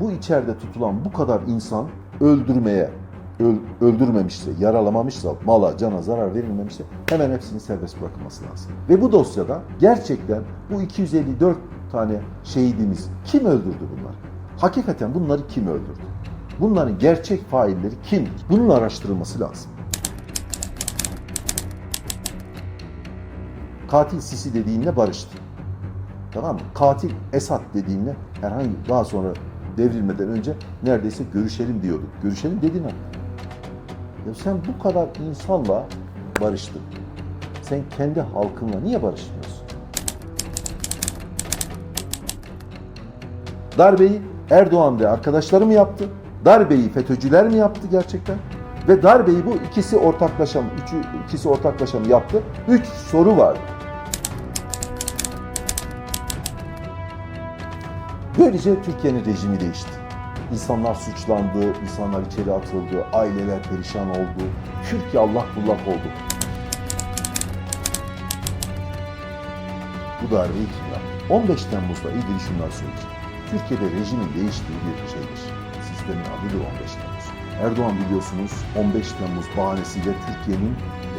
bu içeride tutulan bu kadar insan öldürmeye, öl- öldürmemişse, yaralamamışsa, mala, cana zarar verilmemişse hemen hepsinin serbest bırakılması lazım. Ve bu dosyada gerçekten bu 254 tane şehidimiz kim öldürdü bunları? Hakikaten bunları kim öldürdü? Bunların gerçek failleri kimdir? Bunun araştırılması lazım. Katil Sisi dediğinle barıştı. Tamam mı? Katil Esat dediğinle herhangi daha sonra devrilmeden önce neredeyse görüşelim diyorduk. Görüşelim dedin ha. Ya sen bu kadar insanla barıştın. Sen kendi halkınla niye barışmıyorsun? Darbeyi Erdoğan ve arkadaşları mı yaptı? Darbeyi FETÖ'cüler mi yaptı gerçekten? Ve darbeyi bu ikisi ortaklaşa mı, üçü, ikisi ortaklaşa mı yaptı? Üç soru var. Böylece Türkiye'nin rejimi değişti. İnsanlar suçlandı, insanlar içeri atıldı, aileler perişan oldu. Türkiye Allah bullak oldu. Bu darbeyi kim yaptı? 15 Temmuz'la ilgili şunlar söyleyeceğim. Türkiye'de rejimin değiştiği bir şeydir. Sistemin adıdır 15 Temmuz. Erdoğan biliyorsunuz 15 Temmuz bahanesiyle Türkiye'nin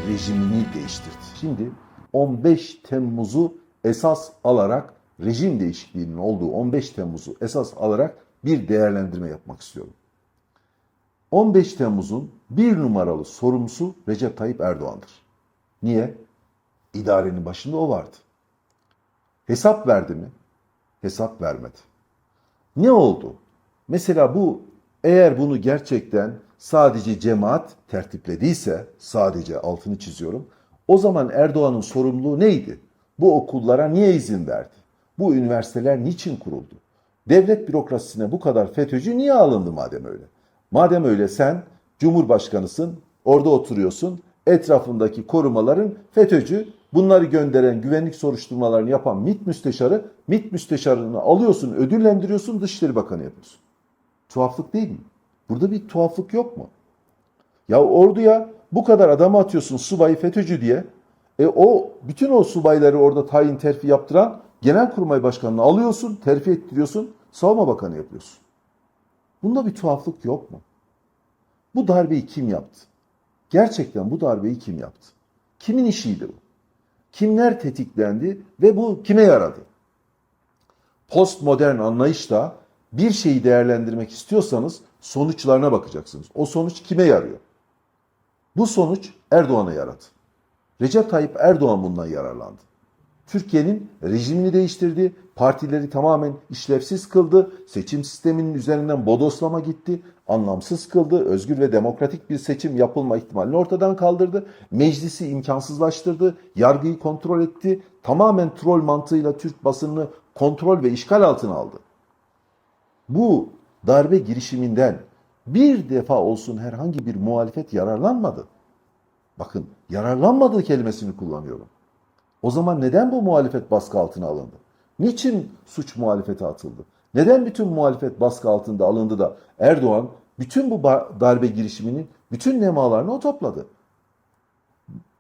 rejimini değiştirdi. Şimdi 15 Temmuz'u esas alarak rejim değişikliğinin olduğu 15 Temmuz'u esas alarak bir değerlendirme yapmak istiyorum. 15 Temmuz'un bir numaralı sorumlusu Recep Tayyip Erdoğan'dır. Niye? İdarenin başında o vardı. Hesap verdi mi? Hesap vermedi. Ne oldu? Mesela bu eğer bunu gerçekten sadece cemaat tertiplediyse, sadece altını çiziyorum, o zaman Erdoğan'ın sorumluluğu neydi? Bu okullara niye izin verdi? Bu üniversiteler niçin kuruldu? Devlet bürokrasisine bu kadar FETÖ'cü niye alındı madem öyle? Madem öyle sen Cumhurbaşkanısın, orada oturuyorsun, etrafındaki korumaların FETÖ'cü, bunları gönderen güvenlik soruşturmalarını yapan MİT müsteşarı, MİT müsteşarını alıyorsun, ödüllendiriyorsun, Dışişleri Bakanı yapıyorsun. Tuhaflık değil mi? Burada bir tuhaflık yok mu? Ya orduya bu kadar adamı atıyorsun subayı FETÖ'cü diye. E o bütün o subayları orada tayin terfi yaptıran Genelkurmay Başkanı'nı alıyorsun, terfi ettiriyorsun, Savunma Bakanı yapıyorsun. Bunda bir tuhaflık yok mu? Bu darbeyi kim yaptı? Gerçekten bu darbeyi kim yaptı? Kimin işiydi bu? Kimler tetiklendi ve bu kime yaradı? Postmodern anlayışla bir şeyi değerlendirmek istiyorsanız sonuçlarına bakacaksınız. O sonuç kime yarıyor? Bu sonuç Erdoğan'a yaradı. Recep Tayyip Erdoğan bundan yararlandı. Türkiye'nin rejimini değiştirdi, partileri tamamen işlevsiz kıldı, seçim sisteminin üzerinden bodoslama gitti, anlamsız kıldı, özgür ve demokratik bir seçim yapılma ihtimalini ortadan kaldırdı, meclisi imkansızlaştırdı, yargıyı kontrol etti, tamamen troll mantığıyla Türk basınını kontrol ve işgal altına aldı. Bu darbe girişiminden bir defa olsun herhangi bir muhalefet yararlanmadı. Bakın yararlanmadığı kelimesini kullanıyorum. O zaman neden bu muhalefet baskı altına alındı? Niçin suç muhalefete atıldı? Neden bütün muhalefet baskı altında alındı da Erdoğan bütün bu darbe girişiminin bütün nemalarını o topladı?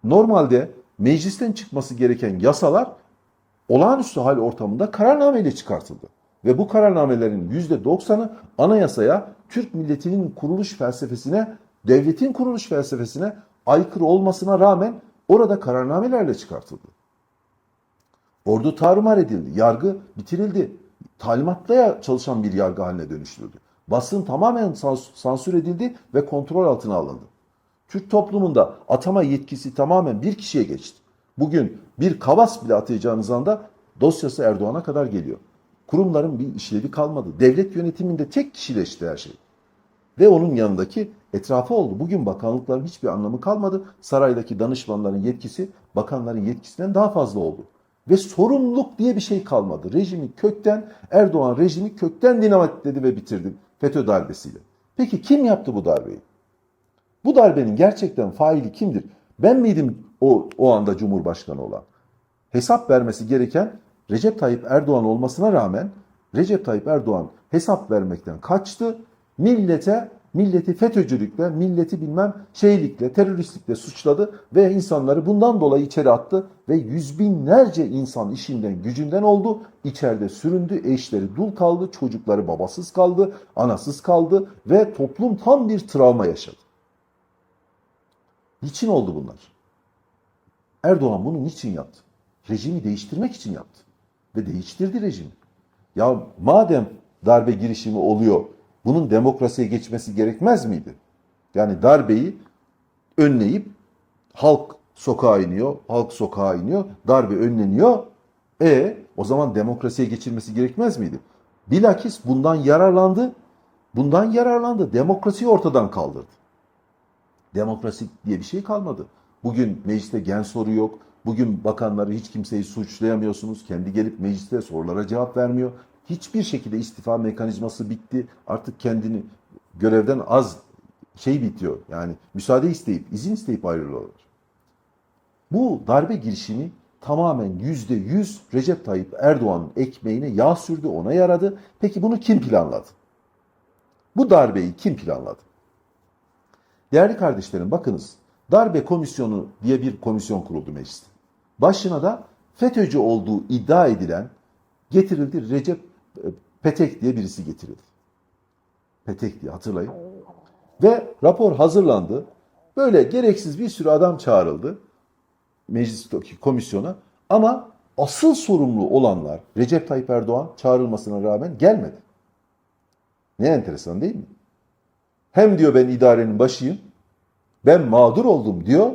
Normalde meclisten çıkması gereken yasalar olağanüstü hal ortamında kararnameyle çıkartıldı. Ve bu kararnamelerin %90'ı anayasaya, Türk milletinin kuruluş felsefesine, devletin kuruluş felsefesine aykırı olmasına rağmen orada kararnamelerle çıkartıldı. Ordu tarumar edildi, yargı bitirildi. Talimatla çalışan bir yargı haline dönüştürüldü. Basın tamamen sans- sansür edildi ve kontrol altına alındı. Türk toplumunda atama yetkisi tamamen bir kişiye geçti. Bugün bir kavas bile atayacağınız anda dosyası Erdoğan'a kadar geliyor. Kurumların bir işlevi kalmadı. Devlet yönetiminde tek kişileşti her şey. Ve onun yanındaki etrafı oldu. Bugün bakanlıkların hiçbir anlamı kalmadı. Saraydaki danışmanların yetkisi bakanların yetkisinden daha fazla oldu. Ve sorumluluk diye bir şey kalmadı. Rejimi kökten, Erdoğan rejimi kökten dinamitledi ve bitirdi FETÖ darbesiyle. Peki kim yaptı bu darbeyi? Bu darbenin gerçekten faili kimdir? Ben miydim o, o anda Cumhurbaşkanı olan? Hesap vermesi gereken Recep Tayyip Erdoğan olmasına rağmen Recep Tayyip Erdoğan hesap vermekten kaçtı. Millete milleti FETÖ'cülükle, milleti bilmem şeylikle, teröristlikle suçladı ve insanları bundan dolayı içeri attı ve yüz binlerce insan işinden gücünden oldu. İçeride süründü, eşleri dul kaldı, çocukları babasız kaldı, anasız kaldı ve toplum tam bir travma yaşadı. Niçin oldu bunlar? Erdoğan bunu niçin yaptı? Rejimi değiştirmek için yaptı. Ve değiştirdi rejimi. Ya madem darbe girişimi oluyor, bunun demokrasiye geçmesi gerekmez miydi? Yani darbeyi önleyip halk sokağa iniyor, halk sokağa iniyor, darbe önleniyor. E o zaman demokrasiye geçilmesi gerekmez miydi? Bilakis bundan yararlandı, bundan yararlandı, demokrasiyi ortadan kaldırdı. Demokrasi diye bir şey kalmadı. Bugün mecliste gen soru yok. Bugün bakanları hiç kimseyi suçlayamıyorsunuz. Kendi gelip mecliste sorulara cevap vermiyor. Hiçbir şekilde istifa mekanizması bitti. Artık kendini görevden az şey bitiyor. Yani müsaade isteyip, izin isteyip ayrılıyorlar. Bu darbe girişimi tamamen yüzde yüz Recep Tayyip Erdoğan'ın ekmeğine yağ sürdü, ona yaradı. Peki bunu kim planladı? Bu darbeyi kim planladı? Değerli kardeşlerim bakınız darbe komisyonu diye bir komisyon kuruldu mecliste. Başına da FETÖ'cü olduğu iddia edilen getirildi Recep Petek diye birisi getirildi. Petek diye hatırlayın. Ve rapor hazırlandı. Böyle gereksiz bir sürü adam çağrıldı meclisteki komisyona ama asıl sorumlu olanlar Recep Tayyip Erdoğan çağrılmasına rağmen gelmedi. Ne enteresan değil mi? Hem diyor ben idarenin başıyım, ben mağdur oldum diyor.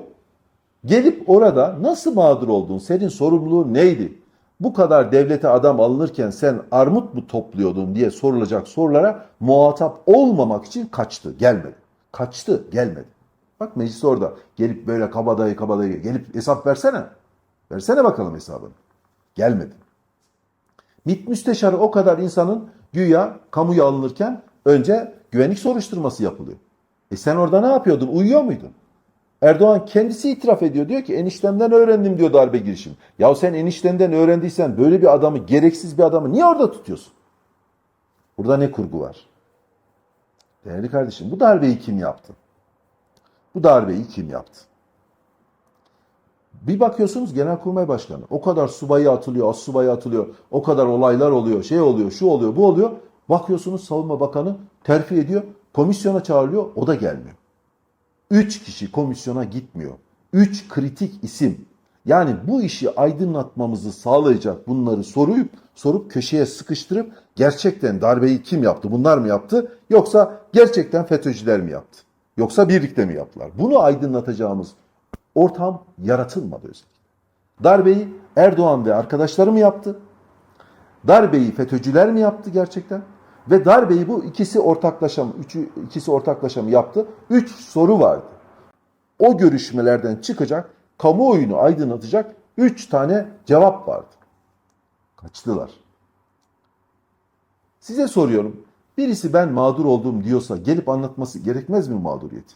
Gelip orada nasıl mağdur oldun, senin sorumluluğun neydi? Bu kadar devlete adam alınırken sen armut mu topluyordun diye sorulacak sorulara muhatap olmamak için kaçtı, gelmedi. Kaçtı, gelmedi. Bak meclis orada. Gelip böyle kabadayı kabadayı gelip hesap versene. Versene bakalım hesabını. Gelmedi. MİT müsteşarı o kadar insanın güya kamuya alınırken önce güvenlik soruşturması yapılıyor. E sen orada ne yapıyordun? Uyuyor muydun? Erdoğan kendisi itiraf ediyor. Diyor ki eniştemden öğrendim diyor darbe girişimi. Ya sen eniştenden öğrendiysen böyle bir adamı, gereksiz bir adamı niye orada tutuyorsun? Burada ne kurgu var? Değerli kardeşim bu darbeyi kim yaptı? Bu darbeyi kim yaptı? Bir bakıyorsunuz Genelkurmay Başkanı o kadar subayı atılıyor, az subayı atılıyor, o kadar olaylar oluyor, şey oluyor, şu oluyor, bu oluyor. Bakıyorsunuz Savunma Bakanı terfi ediyor, komisyona çağırılıyor, o da gelmiyor. Üç kişi komisyona gitmiyor. Üç kritik isim. Yani bu işi aydınlatmamızı sağlayacak bunları sorup sorup köşeye sıkıştırıp gerçekten darbeyi kim yaptı? Bunlar mı yaptı? Yoksa gerçekten FETÖ'cüler mi yaptı? Yoksa birlikte mi yaptılar? Bunu aydınlatacağımız ortam yaratılmadı özellikle. Darbeyi Erdoğan ve arkadaşları mı yaptı? Darbeyi FETÖ'cüler mi yaptı gerçekten? Ve darbeyi bu ikisi ortaklaşa üçü, ikisi ortaklaşa mı yaptı? Üç soru vardı. O görüşmelerden çıkacak, kamuoyunu aydınlatacak üç tane cevap vardı. Kaçtılar. Size soruyorum. Birisi ben mağdur oldum diyorsa gelip anlatması gerekmez mi mağduriyeti?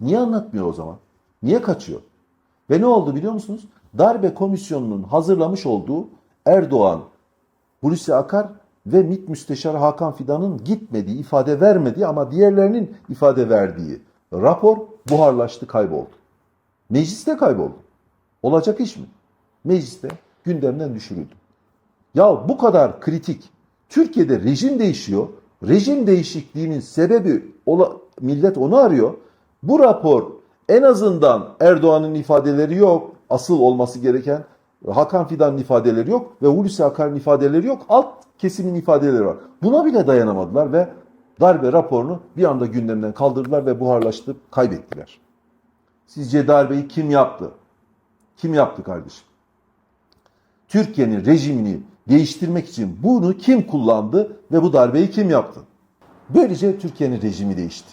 Niye anlatmıyor o zaman? Niye kaçıyor? Ve ne oldu biliyor musunuz? Darbe komisyonunun hazırlamış olduğu Erdoğan, Hulusi Akar ve MİT Müsteşarı Hakan Fidan'ın gitmediği, ifade vermediği ama diğerlerinin ifade verdiği rapor buharlaştı, kayboldu. Mecliste kayboldu. Olacak iş mi? Mecliste gündemden düşürüldü. Ya bu kadar kritik. Türkiye'de rejim değişiyor. Rejim değişikliğinin sebebi millet onu arıyor. Bu rapor en azından Erdoğan'ın ifadeleri yok. Asıl olması gereken Hakan Fidan'ın ifadeleri yok ve Hulusi Akar'ın ifadeleri yok. Alt kesimin ifadeleri var. Buna bile dayanamadılar ve darbe raporunu bir anda gündemden kaldırdılar ve buharlaştırıp kaybettiler. Sizce darbeyi kim yaptı? Kim yaptı kardeşim? Türkiye'nin rejimini değiştirmek için bunu kim kullandı ve bu darbeyi kim yaptı? Böylece Türkiye'nin rejimi değişti.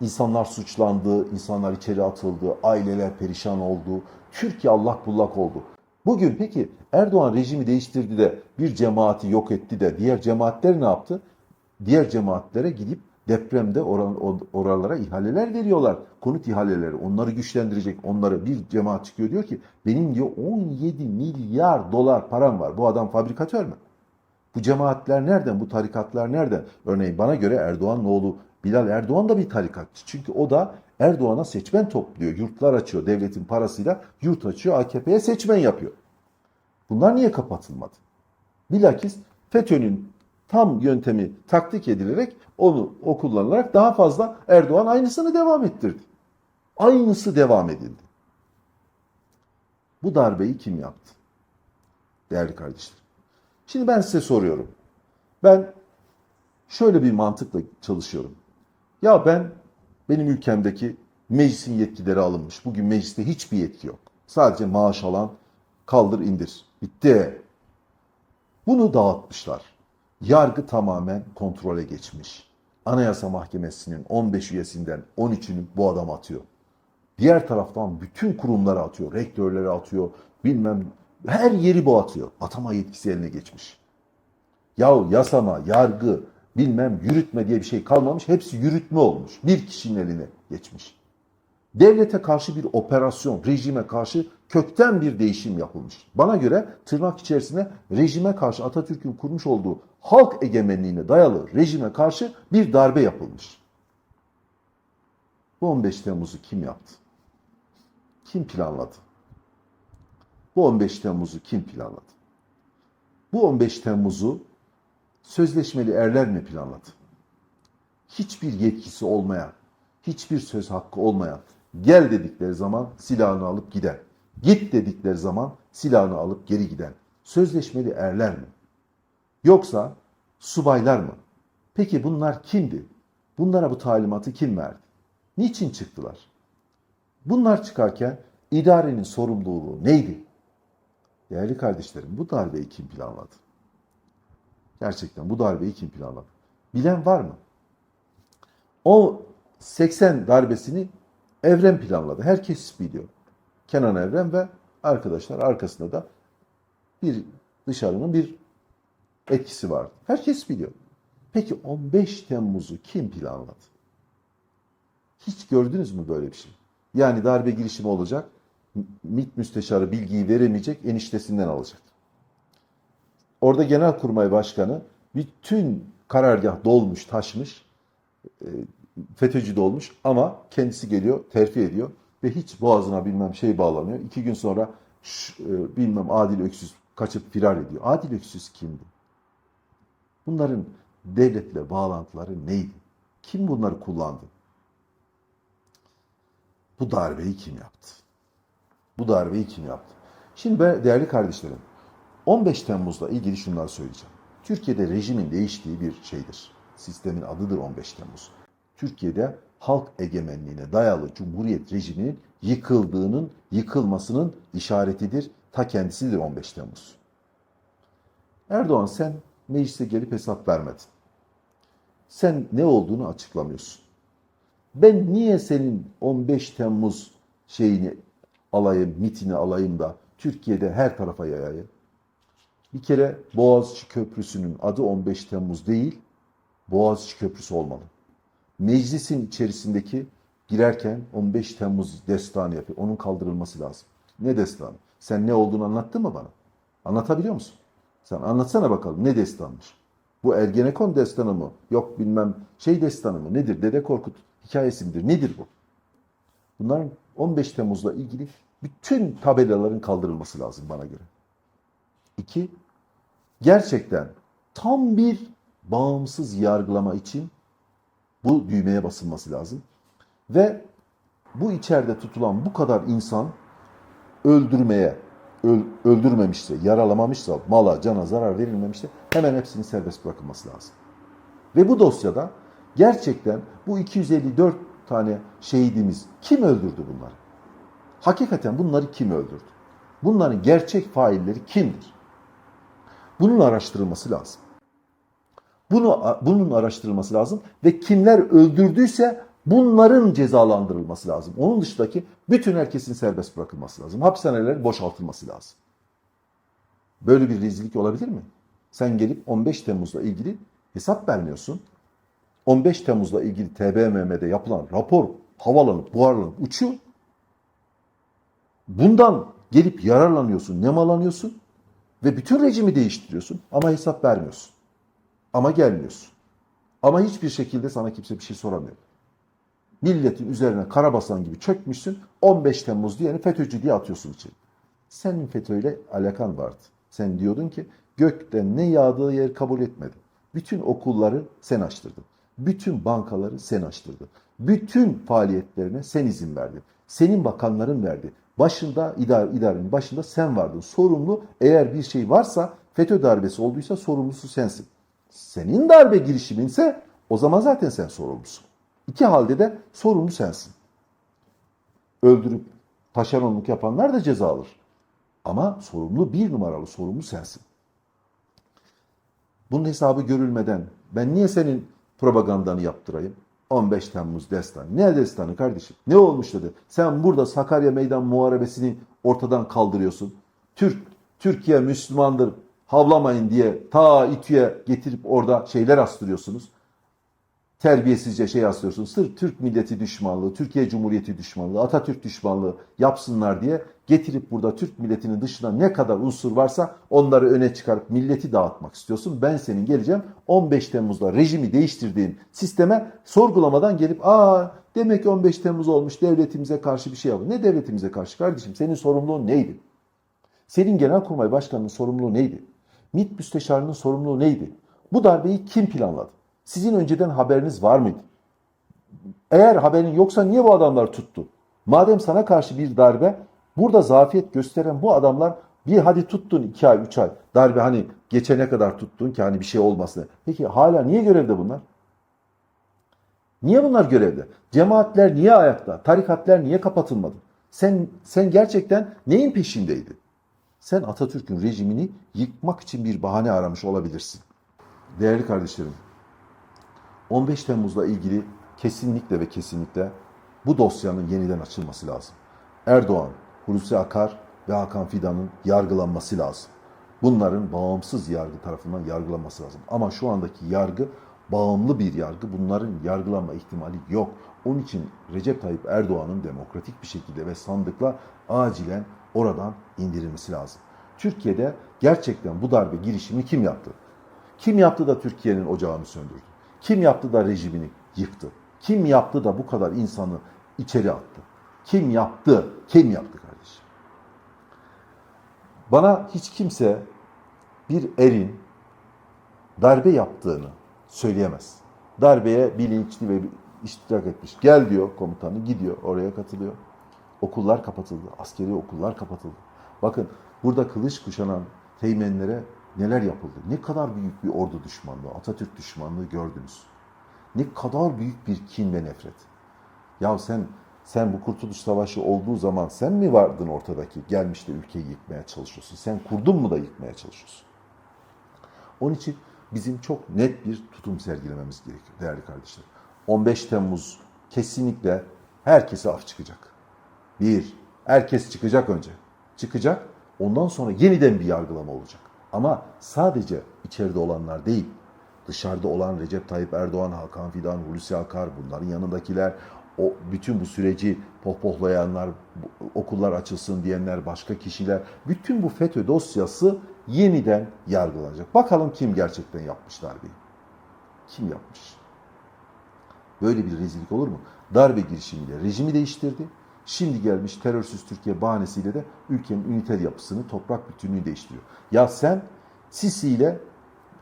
İnsanlar suçlandı, insanlar içeri atıldı, aileler perişan oldu, Türkiye allak bullak oldu. Bugün peki Erdoğan rejimi değiştirdi de bir cemaati yok etti de diğer cemaatler ne yaptı? Diğer cemaatlere gidip depremde oran, oralara ihaleler veriyorlar. Konut ihaleleri. Onları güçlendirecek. Onları bir cemaat çıkıyor diyor ki benim diyor 17 milyar dolar param var. Bu adam fabrikatör mü? Bu cemaatler nereden? Bu tarikatlar nereden? Örneğin bana göre Erdoğan'ın oğlu Bilal Erdoğan da bir tarikatçı. Çünkü o da Erdoğan'a seçmen topluyor. Yurtlar açıyor devletin parasıyla. Yurt açıyor AKP'ye seçmen yapıyor. Bunlar niye kapatılmadı? Bilakis FETÖ'nün tam yöntemi taktik edilerek onu o kullanılarak daha fazla Erdoğan aynısını devam ettirdi. Aynısı devam edildi. Bu darbeyi kim yaptı? Değerli kardeşlerim. Şimdi ben size soruyorum. Ben şöyle bir mantıkla çalışıyorum. Ya ben benim ülkemdeki meclisin yetkileri alınmış. Bugün mecliste hiçbir yetki yok. Sadece maaş alan kaldır indir. Bitti. Bunu dağıtmışlar. Yargı tamamen kontrole geçmiş. Anayasa Mahkemesi'nin 15 üyesinden 13'ünü bu adam atıyor. Diğer taraftan bütün kurumları atıyor. Rektörleri atıyor. Bilmem her yeri bu atıyor. Atama yetkisi eline geçmiş. Yahu yasama, yargı, bilmem yürütme diye bir şey kalmamış. Hepsi yürütme olmuş. Bir kişinin eline geçmiş. Devlete karşı bir operasyon, rejime karşı kökten bir değişim yapılmış. Bana göre tırnak içerisinde rejime karşı Atatürk'ün kurmuş olduğu halk egemenliğine dayalı rejime karşı bir darbe yapılmış. Bu 15 Temmuz'u kim yaptı? Kim planladı? Bu 15 Temmuz'u kim planladı? Bu 15 Temmuz'u sözleşmeli erler mi planladı? Hiçbir yetkisi olmayan, hiçbir söz hakkı olmayan, gel dedikleri zaman silahını alıp giden, git dedikleri zaman silahını alıp geri giden sözleşmeli erler mi? Yoksa subaylar mı? Peki bunlar kimdi? Bunlara bu talimatı kim verdi? Niçin çıktılar? Bunlar çıkarken idarenin sorumluluğu neydi? Değerli kardeşlerim bu darbeyi kim planladı? Gerçekten bu darbeyi kim planladı? Bilen var mı? O 80 darbesini Evren planladı. Herkes biliyor. Kenan Evren ve arkadaşlar arkasında da bir dışarının bir etkisi vardı. Herkes biliyor. Peki 15 Temmuz'u kim planladı? Hiç gördünüz mü böyle bir şey? Yani darbe girişimi olacak. MİT müsteşarı bilgiyi veremeyecek, eniştesinden alacak. Orada Genelkurmay Başkanı bütün karargah dolmuş, taşmış, e, FETÖ'cü dolmuş ama kendisi geliyor, terfi ediyor ve hiç boğazına bilmem şey bağlanıyor. İki gün sonra şş, e, bilmem Adil Öksüz kaçıp firar ediyor. Adil Öksüz kimdi? Bunların devletle bağlantıları neydi? Kim bunları kullandı? Bu darbeyi kim yaptı? Bu darbeyi kim yaptı? Şimdi ben değerli kardeşlerim 15 Temmuz'la ilgili şunları söyleyeceğim. Türkiye'de rejimin değiştiği bir şeydir. Sistemin adıdır 15 Temmuz. Türkiye'de halk egemenliğine dayalı Cumhuriyet rejiminin yıkıldığının, yıkılmasının işaretidir. Ta kendisidir 15 Temmuz. Erdoğan sen meclise gelip hesap vermedin. Sen ne olduğunu açıklamıyorsun. Ben niye senin 15 Temmuz şeyini alayım, mitini alayım da Türkiye'de her tarafa yayayım? Bir kere Boğaziçi Köprüsü'nün adı 15 Temmuz değil, Boğaziçi Köprüsü olmalı. Meclisin içerisindeki girerken 15 Temmuz destanı yapıyor. Onun kaldırılması lazım. Ne destanı? Sen ne olduğunu anlattın mı bana? Anlatabiliyor musun? Sen anlatsana bakalım ne destanmış? Bu Ergenekon destanı mı? Yok bilmem şey destanı mı? Nedir? Dede Korkut hikayesi midir? Nedir bu? Bunların 15 Temmuz'la ilgili bütün tabelaların kaldırılması lazım bana göre. İki, gerçekten tam bir bağımsız yargılama için bu düğmeye basılması lazım. Ve bu içeride tutulan bu kadar insan öldürmeye, öl, öldürmemişse, yaralamamışsa, mala, cana zarar verilmemişse hemen hepsinin serbest bırakılması lazım. Ve bu dosyada gerçekten bu 254 tane şehidimiz kim öldürdü bunları? Hakikaten bunları kim öldürdü? Bunların gerçek failleri kimdir? Bunun araştırılması lazım. Bunu bunun araştırılması lazım ve kimler öldürdüyse bunların cezalandırılması lazım. Onun dışındaki bütün herkesin serbest bırakılması lazım. Hapishaneler boşaltılması lazım. Böyle bir rezillik olabilir mi? Sen gelip 15 Temmuz'la ilgili hesap vermiyorsun. 15 Temmuz'la ilgili TBMM'de yapılan rapor havalanıp buharlanıp uçuyor. Bundan gelip yararlanıyorsun, nemalanıyorsun ve bütün rejimi değiştiriyorsun ama hesap vermiyorsun. Ama gelmiyorsun. Ama hiçbir şekilde sana kimse bir şey soramıyor. Milletin üzerine karabasan gibi çökmüşsün. 15 Temmuz diyeni FETÖ'cü diye atıyorsun içeri. Senin FETÖ'yle alakan vardı. Sen diyordun ki gökten ne yağdığı yer kabul etmedi. Bütün okulları sen açtırdın. Bütün bankaları sen açtırdın. Bütün faaliyetlerine sen izin verdin. Senin bakanların verdi. Başında idare, idarenin başında sen vardın. Sorumlu eğer bir şey varsa FETÖ darbesi olduysa sorumlusu sensin. Senin darbe girişiminse o zaman zaten sen sorumlusun. İki halde de sorumlu sensin. Öldürüp taşeronluk yapanlar da ceza alır. Ama sorumlu bir numaralı sorumlu sensin. Bunun hesabı görülmeden ben niye senin propagandanı yaptırayım? 15 Temmuz destan. Ne destanı kardeşim? Ne olmuş dedi. Sen burada Sakarya Meydan Muharebesini ortadan kaldırıyorsun. Türk Türkiye Müslümandır havlamayın diye ta İTÜ'ye getirip orada şeyler astırıyorsunuz. Terbiyesizce şey astırıyorsunuz. Sırf Türk milleti düşmanlığı, Türkiye Cumhuriyeti düşmanlığı, Atatürk düşmanlığı yapsınlar diye getirip burada Türk milletinin dışında ne kadar unsur varsa onları öne çıkarıp milleti dağıtmak istiyorsun. Ben senin geleceğim 15 Temmuz'da rejimi değiştirdiğin sisteme sorgulamadan gelip aa demek ki 15 Temmuz olmuş devletimize karşı bir şey yapın. Ne devletimize karşı kardeşim? Senin sorumluluğun neydi? Senin Genelkurmay Başkanı'nın sorumluluğu neydi? MİT Müsteşarı'nın sorumluluğu neydi? Bu darbeyi kim planladı? Sizin önceden haberiniz var mıydı? Eğer haberin yoksa niye bu adamlar tuttu? Madem sana karşı bir darbe, burada zafiyet gösteren bu adamlar bir hadi tuttun 2 ay 3 ay darbe hani geçene kadar tuttun ki hani bir şey olmasın. Peki hala niye görevde bunlar? Niye bunlar görevde? Cemaatler niye ayakta? Tarikatlar niye kapatılmadı? Sen sen gerçekten neyin peşindeydin? Sen Atatürk'ün rejimini yıkmak için bir bahane aramış olabilirsin. Değerli kardeşlerim, 15 Temmuz'la ilgili kesinlikle ve kesinlikle bu dosyanın yeniden açılması lazım. Erdoğan, Hulusi Akar ve Hakan Fidan'ın yargılanması lazım. Bunların bağımsız yargı tarafından yargılanması lazım. Ama şu andaki yargı bağımlı bir yargı. Bunların yargılanma ihtimali yok. Onun için Recep Tayyip Erdoğan'ın demokratik bir şekilde ve sandıkla acilen oradan indirilmesi lazım. Türkiye'de gerçekten bu darbe girişimi kim yaptı? Kim yaptı da Türkiye'nin ocağını söndürdü? Kim yaptı da rejimini yıktı? Kim yaptı da bu kadar insanı içeri attı? Kim yaptı? Kim yaptı kardeşim? Bana hiç kimse bir erin darbe yaptığını söyleyemez. Darbeye bilinçli ve iştirak etmiş. Gel diyor komutanı gidiyor oraya katılıyor. Okullar kapatıldı. Askeri okullar kapatıldı. Bakın burada kılıç kuşanan teğmenlere neler yapıldı? Ne kadar büyük bir ordu düşmanlığı, Atatürk düşmanlığı gördünüz. Ne kadar büyük bir kin ve nefret. Ya sen sen bu Kurtuluş Savaşı olduğu zaman sen mi vardın ortadaki? Gelmiş de ülkeyi yıkmaya çalışıyorsun. Sen kurdun mu da yıkmaya çalışıyorsun? Onun için bizim çok net bir tutum sergilememiz gerekiyor değerli kardeşler. 15 Temmuz kesinlikle herkese af çıkacak. Bir, herkes çıkacak önce. Çıkacak, ondan sonra yeniden bir yargılama olacak. Ama sadece içeride olanlar değil, dışarıda olan Recep Tayyip Erdoğan, Hakan Fidan, Hulusi Akar, bunların yanındakiler, o bütün bu süreci pohpohlayanlar, okullar açılsın diyenler, başka kişiler, bütün bu FETÖ dosyası yeniden yargılanacak. Bakalım kim gerçekten yapmış darbeyi? Kim yapmış? Böyle bir rezillik olur mu? Darbe girişimiyle rejimi değiştirdi. Şimdi gelmiş terörsüz Türkiye bahanesiyle de ülkenin üniter yapısını, toprak bütünlüğünü değiştiriyor. Ya sen Sisi ile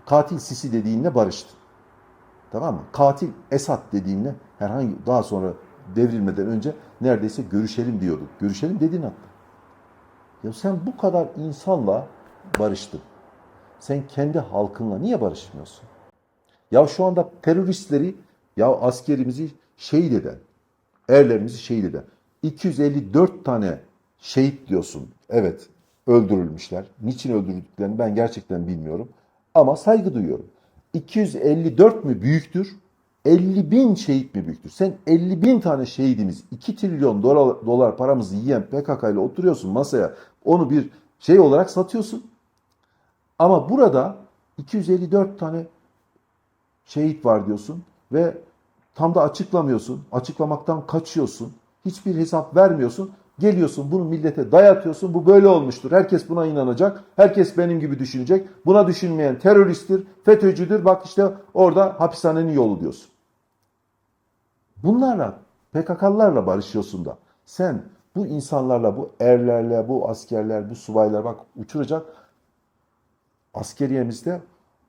katil Sisi dediğinle barıştın. Tamam mı? Katil Esat dediğinle herhangi daha sonra devrilmeden önce neredeyse görüşelim diyorduk. Görüşelim dedin hatta. Ya sen bu kadar insanla barıştın. Sen kendi halkınla niye barışmıyorsun? Ya şu anda teröristleri ya askerimizi şehit eden, erlerimizi şehit eden 254 tane şehit diyorsun. Evet öldürülmüşler. Niçin öldürüldüklerini ben gerçekten bilmiyorum. Ama saygı duyuyorum. 254 mü büyüktür? 50 bin şehit mi büyüktür? Sen 50 bin tane şehidimiz 2 trilyon dolar, dolar paramızı yiyen PKK ile oturuyorsun masaya. Onu bir şey olarak satıyorsun. Ama burada 254 tane şehit var diyorsun ve tam da açıklamıyorsun. Açıklamaktan kaçıyorsun. Hiçbir hesap vermiyorsun. Geliyorsun bunu millete dayatıyorsun. Bu böyle olmuştur. Herkes buna inanacak. Herkes benim gibi düşünecek. Buna düşünmeyen teröristtir, FETÖ'cüdür. Bak işte orada hapishanenin yolu diyorsun. Bunlarla PKK'larla barışıyorsun da sen bu insanlarla, bu erlerle, bu askerler, bu subaylar bak uçuracak askeriyemizde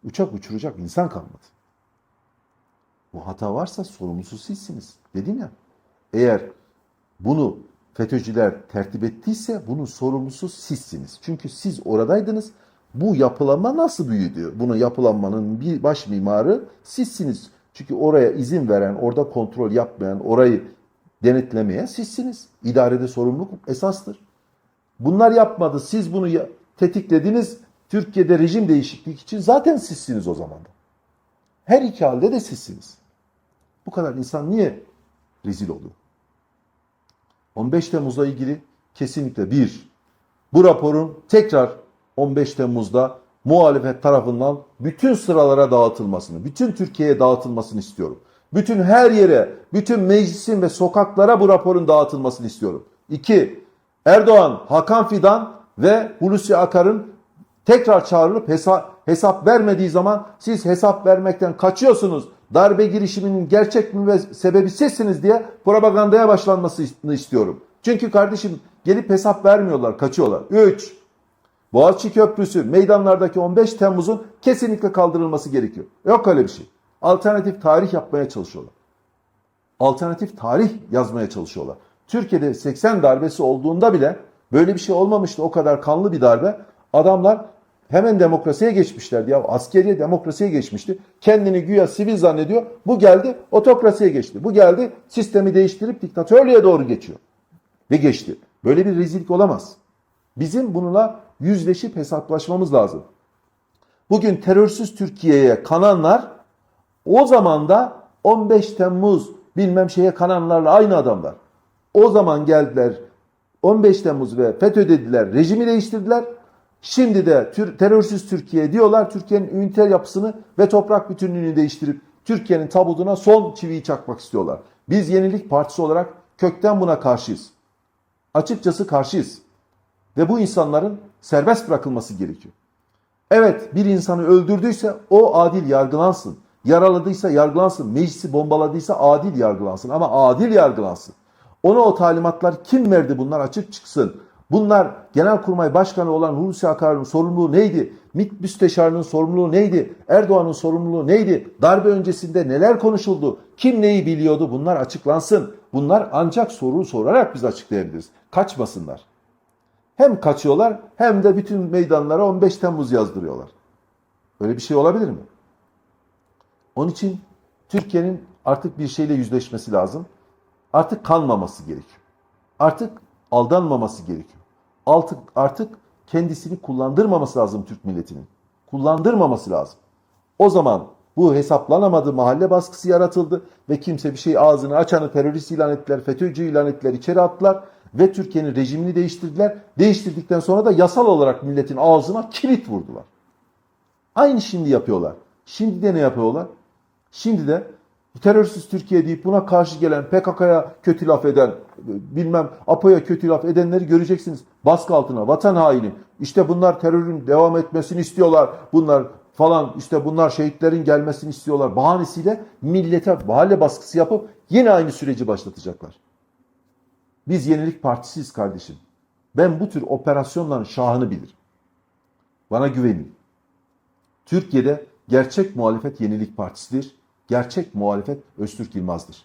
uçak uçuracak insan kalmadı. Bu hata varsa sorumlusu sizsiniz. Dedim ya. Eğer bunu FETÖ'cüler tertip ettiyse bunun sorumlusu sizsiniz. Çünkü siz oradaydınız. Bu yapılanma nasıl büyüdü? Bunu yapılanmanın bir baş mimarı sizsiniz. Çünkü oraya izin veren, orada kontrol yapmayan, orayı denetlemeyen sizsiniz. İdarede sorumluluk esastır. Bunlar yapmadı. Siz bunu tetiklediniz. Türkiye'de rejim değişiklik için zaten sizsiniz o zaman da. Her iki halde de sizsiniz. Bu kadar insan niye rezil oluyor? 15 Temmuz'la ilgili kesinlikle bir, bu raporun tekrar 15 Temmuz'da muhalefet tarafından bütün sıralara dağıtılmasını, bütün Türkiye'ye dağıtılmasını istiyorum. Bütün her yere, bütün meclisin ve sokaklara bu raporun dağıtılmasını istiyorum. İki, Erdoğan, Hakan Fidan ve Hulusi Akar'ın tekrar çağrılıp hesap, hesap vermediği zaman siz hesap vermekten kaçıyorsunuz. Darbe girişiminin gerçek mi ve sebebi sizsiniz diye propagandaya başlanmasını istiyorum. Çünkü kardeşim gelip hesap vermiyorlar, kaçıyorlar. 3. Boğaziçi Köprüsü meydanlardaki 15 Temmuz'un kesinlikle kaldırılması gerekiyor. Yok öyle bir şey. Alternatif tarih yapmaya çalışıyorlar. Alternatif tarih yazmaya çalışıyorlar. Türkiye'de 80 darbesi olduğunda bile böyle bir şey olmamıştı. O kadar kanlı bir darbe. Adamlar hemen demokrasiye geçmişlerdi. Ya askeriye demokrasiye geçmişti. Kendini güya sivil zannediyor. Bu geldi otokrasiye geçti. Bu geldi sistemi değiştirip diktatörlüğe doğru geçiyor. Ve geçti. Böyle bir rezillik olamaz. Bizim bununla yüzleşip hesaplaşmamız lazım. Bugün terörsüz Türkiye'ye kananlar o zaman da 15 Temmuz bilmem şeye kananlarla aynı adamlar. O zaman geldiler 15 Temmuz ve FETÖ dediler, rejimi değiştirdiler. Şimdi de tür, terörsüz Türkiye diyorlar. Türkiye'nin üniter yapısını ve toprak bütünlüğünü değiştirip Türkiye'nin tabutuna son çiviyi çakmak istiyorlar. Biz Yenilik Partisi olarak kökten buna karşıyız. Açıkçası karşıyız. Ve bu insanların serbest bırakılması gerekiyor. Evet bir insanı öldürdüyse o adil yargılansın. Yaraladıysa yargılansın. Meclisi bombaladıysa adil yargılansın. Ama adil yargılansın. Ona o talimatlar kim verdi bunlar açık çıksın. Bunlar Genelkurmay Başkanı olan Hulusi Akar'ın sorumluluğu neydi? MİT Müsteşarı'nın sorumluluğu neydi? Erdoğan'ın sorumluluğu neydi? Darbe öncesinde neler konuşuldu? Kim neyi biliyordu? Bunlar açıklansın. Bunlar ancak soru sorarak biz açıklayabiliriz. Kaçmasınlar. Hem kaçıyorlar hem de bütün meydanlara 15 Temmuz yazdırıyorlar. Öyle bir şey olabilir mi? Onun için Türkiye'nin artık bir şeyle yüzleşmesi lazım. Artık kanmaması gerekiyor. Artık aldanmaması gerekiyor. Artık, artık kendisini kullandırmaması lazım Türk milletinin. Kullandırmaması lazım. O zaman bu hesaplanamadı mahalle baskısı yaratıldı ve kimse bir şey ağzını açanı terörist ilan ettiler, FETÖ'cü ilan ettiler, içeri attılar ve Türkiye'nin rejimini değiştirdiler. Değiştirdikten sonra da yasal olarak milletin ağzına kilit vurdular. Aynı şimdi yapıyorlar. Şimdi de ne yapıyorlar? Şimdi de terörsüz Türkiye deyip buna karşı gelen PKK'ya kötü laf eden, bilmem APO'ya kötü laf edenleri göreceksiniz. Baskı altına, vatan haini. İşte bunlar terörün devam etmesini istiyorlar. Bunlar falan işte bunlar şehitlerin gelmesini istiyorlar. Bahanesiyle millete mahalle baskısı yapıp yine aynı süreci başlatacaklar. Biz Yenilik Partisiyiz kardeşim. Ben bu tür operasyonların şahını bilirim. Bana güvenin. Türkiye'de gerçek muhalefet Yenilik Partisi'dir. Gerçek muhalefet Öztürk Yılmaz'dır.